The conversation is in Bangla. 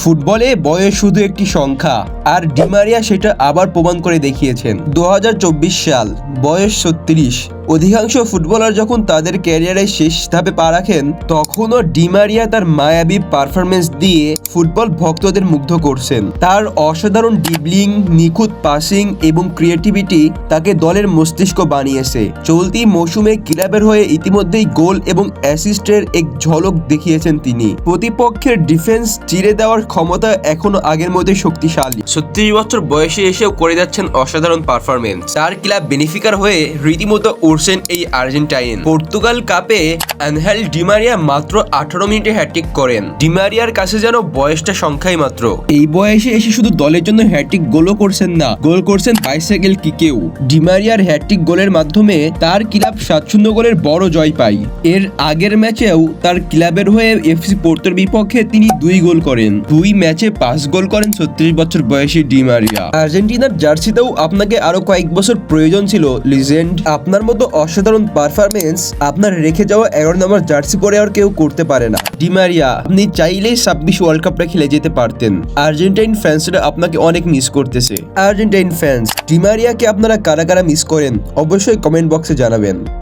ফুটবলে বয়স শুধু একটি সংখ্যা। আর ডিমারিয়া সেটা আবার প্রমাণ করে দেখিয়েছেন। দু হাজার চব্বিশ সাল, বয়স ছত্রিশ, অধিকাংশ ফুটবলার যখন তাদের ক্যারিয়ারের শেষ ধাপে পা রাখেন, তখনও ডিমারিয়া তার মায়াবী পারফরমেন্স দিয়ে ফুটবল ভক্তদের মুগ্ধ করছেন। তার অসাধারণ ডিবলিং নিখুঁত পাসিং এবং ক্রিয়েটিভিটি তাকে দলের মস্তিষ্ক বানিয়েছে। চলতি মৌসুমে ক্লাবের হয়ে ইতিমধ্যেই গোল এবং অ্যাসিস্টের এক ঝলক দেখিয়েছেন তিনি। প্রতিপক্ষের ডিফেন্স চিরে দেওয়ার ক্ষমতা এখনও আগের মতোই শক্তিশালী। ছত্রিশ বছর বয়সে এসেও করে যাচ্ছেন অসাধারণ পারফরমেন্স। তার ক্লাব বেনিফিকার হয়ে রীতিমতো উড়ছেন এই আর্জেন্টাইন। পর্তুগাল কাপে অ্যানহেল ডিমারিয়া মাত্র আঠারো মিনিটে হ্যাট্রিক করেন। ডিমারিয়ার কাছে যেন বয়সটা সংখ্যাই মাত্র। এই বয়সে এসে শুধু দলের জন্য হ্যাট্রিক গোলও করছেন না, গোল করছেন বাইসাইকেল কিকেও ডিমারিয়ার হ্যাট্রিক গোলের মাধ্যমে তার ক্লাব সাত শূন্য গোলের বড় জয় পায়। এর আগের ম্যাচেও তার ক্লাবের হয়ে এফসি পোর্তোর বিপক্ষে তিনি দুই গোল করেন। দুই ম্যাচে পাঁচ গোল করেন ছত্রিশ বছর বয়সী ডিমারিয়া আর্জেন্টিনার জার্সিতেও আপনাকে আরও কয়েক বছর প্রয়োজন ছিল, লিজেন্ড। আপনার মতো অসাধারণ পারফরমেন্স আপনার রেখে যাওয়া এগারো নম্বর জার্সি পরে আর কেউ করতে পারে না। ডিমারিয়া আপনি চাইলেই ছাব্বিশ ওয়ার্ল্ড কাপটা খেলে যেতে পারতেন। আর্জেন্টাইন ফ্যান্সরা আপনাকে অনেক মিস করতেছে। আর্জেন্টাইন ফ্যান্স ডিমারিয়াকে আপনারা কারা কারা মিস করেন, অবশ্যই কমেন্ট বক্সে জানাবেন।